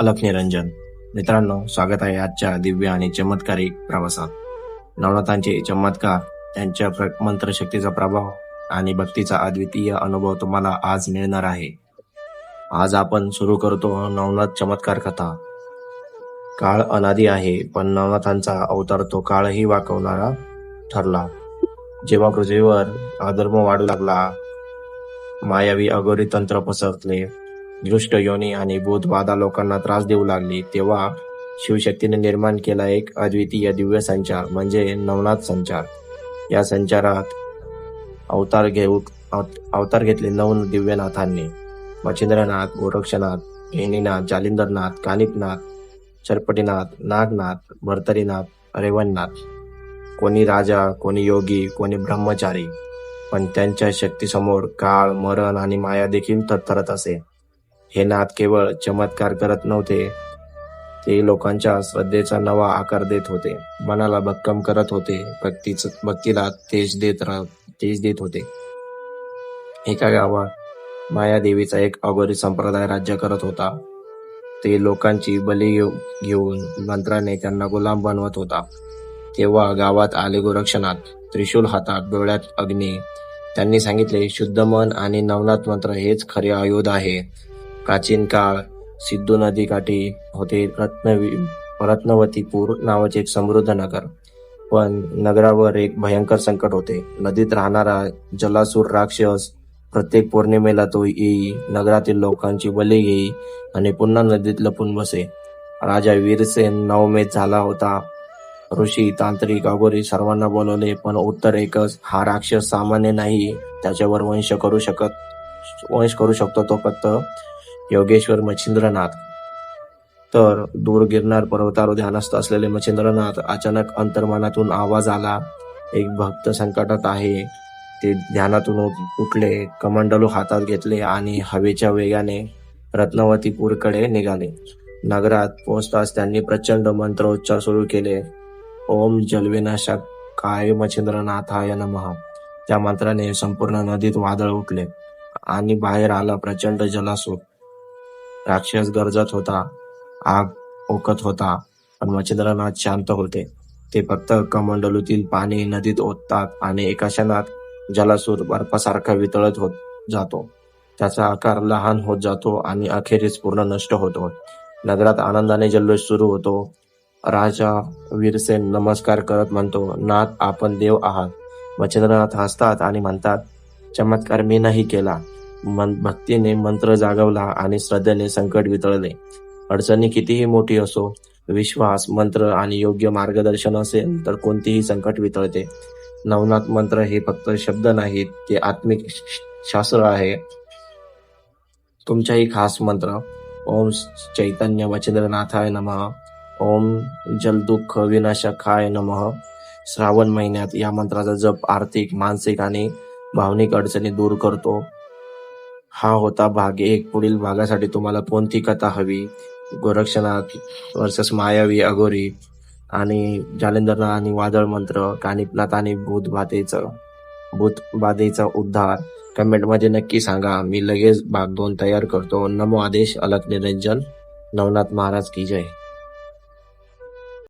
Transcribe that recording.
अलख निरंजन. मित्रांनो स्वागत आहे आजच्या दिव्य आणि चमत्कारी प्रवासात. नवनाथांचे चमत्कार त्यांच्या प्र- मंत्रशक्तीचा प्रभाव आणि भक्तीचा अद्वितीय अनुभव तुम्हाला आज मिळणार आहे. आज आपण सुरू करतो नवनाथ चमत्कार कथा. काळ अनादी आहे पण नवनाथांचा अवतार तो काळही वाकवणारा ठरला. जेव्हा पृथ्वीवर अधर्म वाढू लागला मायावी अगोरी तंत्र पसरले. दृष्ट योनी आणि भूतबाधा लोकांना त्रास देऊ लागली तेव्हा शिवशक्तीने निर्माण केला एक अद्वितीय दिव्य संचार म्हणजे नवनाथ संचार. या संचारात अवतार घेऊ अव- अवतार घेतले नऊ दिव्यनाथांनी. मच्छिंद्रनाथ गोरक्षनाथ हेनीनाथ जालिंदरनाथ कानिपनाथ चरपटीनाथ नागनाथ भर्तरीनाथ रेवणनाथ. कोणी राजा कोणी योगी कोणी ब्रह्मचारी पण त्यांच्या शक्तीसमोर काळ मरण आणि माया देखील थरथरत असे. हे नाथ केवळ चमत्कार करत नव्हते. ते लोकांच्या श्रद्धेचा नवा आकार देत होते. मनाला भक्कम करत होते. भक्तीच भक्तीला तेज देत राह तेज देत होते. एका गावात मायादेवीचा एक अगोरी संप्रदाय राज्य करत होता. ते लोकांची बली घेऊन मंत्राने त्यांना गुलाम बनवत होता. तेव्हा गावात आले गोरक्षणात त्रिशूल हातात डोळ्यात अग्नी. त्यांनी सांगितले शुद्ध मन आणि नवनाथ मंत्र हेच खरे आयुध आहे. प्राचीन काळ सिद्धू नदी काठी होते. रत्नवी रत्नवतीपूर नावाचे एक समृद्ध नगर. पण नगरावर एक भयंकर संकट होते. नदीत राहणारा जलासूर राक्षस प्रत्येक पौर्णिमेला तो येई नगरातील लोकांची बली घेई आणि पुन्हा नदीत लपून बसे. राजा वीरसेन नवमेध झाला होता. ऋषी तांत्रिक अघोरी सर्वांना बोलवले पण उत्तर एकच हा राक्षस सामान्य नाही. त्याच्यावर वंश करू शकत वंश करू शकतो तो फक्त योगेश्वर मच्छिंद्रनाथ. तर दूर गिरणार पर्वतावर ध्यानस्थ असलेले मच्छिंद्रनाथ अचानक अंतर्मनातून आवाज आला. एक भक्त संकटात आहे. ते ध्यानातून उठले कमंडलू हातात घेतले आणि हवेच्या वेगाने रत्नवतीपूरकडे निघाले. नगरात पोहोचताच त्यांनी प्रचंड मंत्रोच्चार सुरू केले. ओम जलविनाशक काय मच्छिंद्रनाथाय नमः. त्या मंत्राने संपूर्ण नदीत वादळ उठले आणि बाहेर आला प्रचंड जलासूर राक्षस गरजत होता. आग ओकत होता. पण मच्छिंद्रनाथ शांत होते. ते फक्त कमंडलूतील पाणी नदीत ओततात आणि एका क्षणात जलासूर बर्फासारखा वितळत होत जातो. त्याचा आकार लहान होत जातो आणि अखेरीस पूर्ण नष्ट होतो. नगरात आनंदाने जल्लोष सुरू होतो. राजा वीरसेन नमस्कार करत म्हणतो नाथ आपण देव आहात. मच्छिंद्रनाथ हसतात आणि म्हणतात चमत्कार मी नाही केला. मन भक्तीने मंत्र जागवला आणि श्रद्धेने संकट वितळले. अडचणी कितीही मोठी असो विश्वास मंत्र आणि योग्य मार्गदर्शन असेल तर कोणतीही संकट वितळते. नवनाथ मंत्र हे फक्त शब्द नाहीत ते आत्मिक श- शास्त्र आहे. तुमचाही खास मंत्र ओम चैतन्य वचेंद्रनाथाय नमः ओम जलदुःख विनाशकाय नमः. श्रावण महिन्यात या मंत्राचा जप आर्थिक मानसिक आणि भावनिक अडचणी दूर करतो. हा होता भाग एक. पुढील भागासाठी तुम्हाला कोणती कथा हवी? गोरक्षनाथ वर्सेस मायावी अघोरी आणि जालेंद्रनाथ आणि वादळ मंत्र कानिपनाथ आणि भूतबाधेचं भूतबाधेचा उद्धार. कमेंटमध्ये नक्की सांगा. मी लगेच भाग दोन तयार करतो. नमो आदेश अलक निरंजन नवनाथ महाराज की जय.